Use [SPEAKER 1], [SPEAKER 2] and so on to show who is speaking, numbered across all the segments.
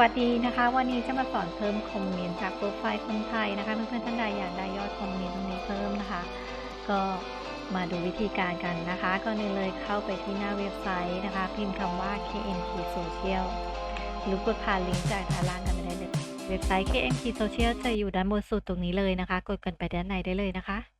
[SPEAKER 1] วัสดีนะคะ วันนี้จะมาสอนเพิ่มคอมเมนต์จากโปรไฟล์คนไทยนะคะเพื่อนๆท่านใดอยากได้ยอดคอมเมนต์ตรงนี้เพิ่มนะคะ ก็มาดูวิธีการกันนะคะก่อนอื่นเลยเข้าไปที่หน้าเว็บไซต์นะคะ พิมพ์คำว่า KNT Social หรือกดผ่านลิงก์จากด้านล่างกันไปได้เลย เว็บไซต์ KNT Social จะอยู่ด้านบนสุดตรงนี้เลยนะคะ กดกันไปด้านในได้เลยนะคะ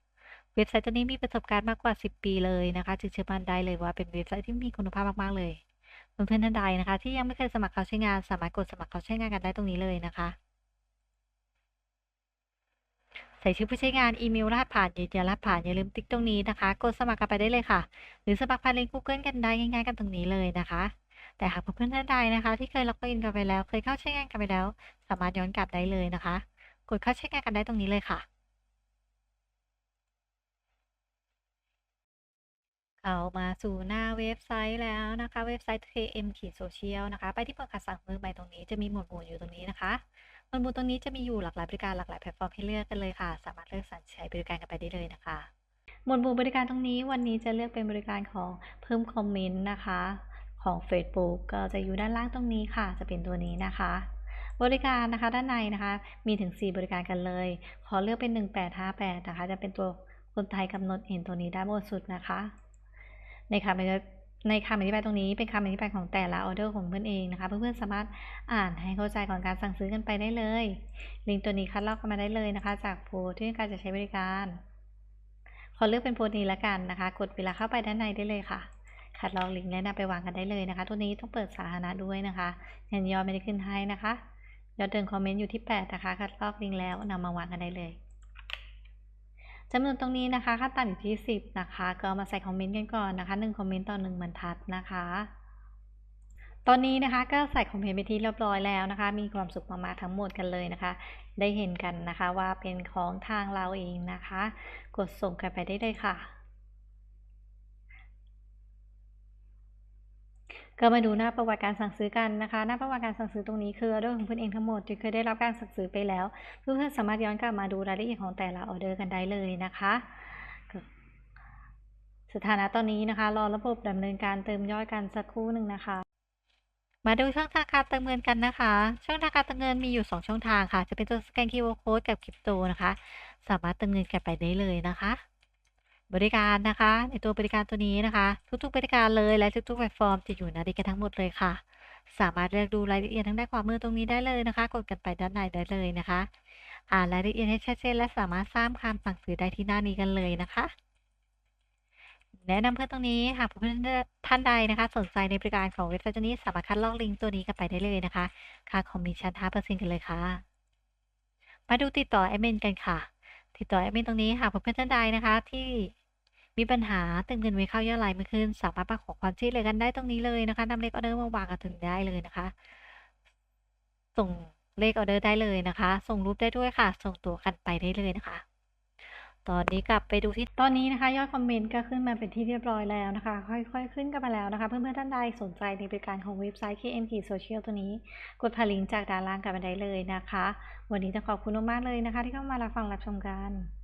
[SPEAKER 1] เว็บไซต์ตัวนี้มีประสบการณ์มากกว่า 10 ปีเลยนะคะจึงเชื่อมั่นได้เลยว่าเป็นเว็บไซต์ที่มีคุณภาพมากๆเลยเพื่อนๆท่านใดนะคะ ที่ยังไม่เคยสมัครเขาใช้งาน สามารถกดสมัครเขาใช้งานกันได้ตรงนี้เลยนะคะ ใส่ชื่อผู้ใช้งานอีเมลรหัสผ่านยืนยันรหัสผ่านอย่าลืมติ๊กตรงนี้นะคะ กดสมัครกันไปได้เลยค่ะ หรือสมัครผ่านลิงก์ Google กันได้ง่ายๆกันตรงนี้เลยนะคะแต่หากเพื่อนๆท่านใดนะคะ ที่เคยล็อกอินกันไปแล้ว เคยเข้าใช้งานกันไปแล้ว สามารถย้อนกลับได้เลยนะคะ กดเข้าใช้งานกันได้ตรงนี้เลยค่ะ เข้ามาสู่หน้าเว็บไซต์แล้วนะคะ เว็บไซต์ KM ขีดโซเชียลนะคะ ไปที่เปิดการสั่งมือใหม่ตรงนี้จะมีหมวดหมู่อยู่ตรงนี้นะคะหมวดหมู่ตรงนี้จะมีอยู่หลากหลายบริการหลากหลายแพลตฟอร์มให้เลือกกันเลยค่ะ สามารถเลือกสรรใช้บริการกันไปได้เลยนะคะ หมวดหมู่บริการตรงนี้วันนี้จะเลือกเป็นบริการของเพิ่มคอมเมนต์นะคะของ Facebook ก็จะอยู่ด้านล่างตรงนี้ค่ะ จะเป็นตัวนี้นะคะ บริการนะคะด้านในนะคะ มีถึง 4 บริการกันเลย ขอเลือกเป็น 1858 นะคะ จะเป็นตัวคนไทยกำหนดเห็นตัวนี้ด้านบนสุดนะคะ ในคำอธิบายในคำอธิบายตรงนี้เป็นคำอธิบายของแต่ละออเดอร์ของเพื่อนเองนะคะ เพื่อนๆสามารถอ่านให้เข้าใจก่อนการสั่งซื้อกันไปได้เลย ลิงก์ตัวนี้คัดลอกกันมาได้เลยนะคะ จากโพสที่การจะใช้บริการขอเลือกเป็นโพสนี้ละกันนะคะ กดเวลาเข้าไปด้านในได้เลยค่ะคัดลอกลิงก์และนำไปวางกันได้เลยนะคะ ตัวนี้ต้องเปิดสาธารณะด้วยนะคะยันยอดไม่ได้ขึ้นให้นะคะยอดเดินคอมเมนต์อยู่ที่ 8 นะคะคัดลอกลิงก์แล้วนำมาวางกันได้เลย จำนวนตรงนี้นะคะค่าต่ำอยู่ที่ 10 นะคะ ก็มาใส่คอมเมนต์กันก่อนนะคะ1คอมเมนต์ต่อ1บรรทัดนะคะ ตอนนี้นะคะก็ใส่คอมเมนต์ไปที่เรียบร้อยแล้วนะคะ มีความสุขมากๆทั้งหมดกันเลยนะคะ ได้เห็นกันนะคะว่าเป็นของทางเราเองนะคะ กดส่งกันไปได้เลยค่ะ ก็มาดูหน้าประวัติการสั่งซื้อกันนะคะ หน้าประวัติการสั่งซื้อตรงนี้คือออเดอร์ของเพื่อนเองทั้งหมดที่เคยได้รับการสั่งซื้อไปแล้ว เพื่อนๆสามารถย้อนกลับมาดูรายละเอียดของแต่ละออเดอร์กันได้เลยนะคะสถานะตอนนี้นะคะ รอระบบดำเนินการเติมยอดกันสักครู่หนึ่งนะคะ มาดูช่องทางการเติมเงินกันนะคะ ช่องทางการเติมเงินมีอยู่ 2 ช่องทางค่ะ จะเป็นตัวสแกน QR Code กับคริปโตนะคะ สามารถเติมเงินกันไปได้เลยนะคะ บริการนะคะ ในตัวบริการตัวนี้นะคะ ทุกๆบริการเลยและทุกๆแพลตฟอร์มจะอยู่ในนี้กันทั้งหมดเลยค่ะ สามารถเลือกดูรายละเอียดทางด้านขวามือตรงนี้ได้เลยนะคะ กดกันไปด้านในได้เลยนะคะ อ่านรายละเอียดให้ชัดเจนและสามารถสร้างคำสั่งซื้อได้ที่หน้านี้กันเลยนะคะแนะนำเพื่อนตรงนี้หากเพื่อนท่านใดนะคะ สนใจในบริการของเว็บไซต์ตัวนี้ สามารถคัดลอกลิงก์ตัวนี้กันไปได้เลยนะคะ ค่าคอมมิชชั่น5%กันเลยค่ะ มาดูติดต่อแอดมินกันค่ะ ติดต่อแอดมินตรงนี้หากเพื่อนท่านใดนะคะ ที่ มีปัญหาเติมเงินไว้เข้ายอดไลน์ไม่ขึ้น สามารถมาขอความช่วยเหลือกันได้ตรงนี้เลยนะคะนำเลขออเดอร์มาวางกันถึงได้เลยนะคะ ส่งเลขออเดอร์ได้เลยนะคะ ส่งรูปได้ด้วยค่ะ ส่งตัวกันไปได้เลยนะคะ ตอนนี้กลับไปดูที่ตอนนี้นะคะ ยอดคอมเมนต์ก็ขึ้นมาเป็นที่เรียบร้อยแล้วนะคะ ค่อยๆ ขึ้นกันมาแล้วนะคะ เพื่อนๆ ท่านใดสนใจในบริการของเว็บไซต์ KM Social ตัวนี้ กดผ่านลิงก์จากด้านล่างกันมาได้เลยนะคะ วันนี้จะขอบคุณมากๆเลยนะคะ ที่เข้ามารับฟังรับชมกัน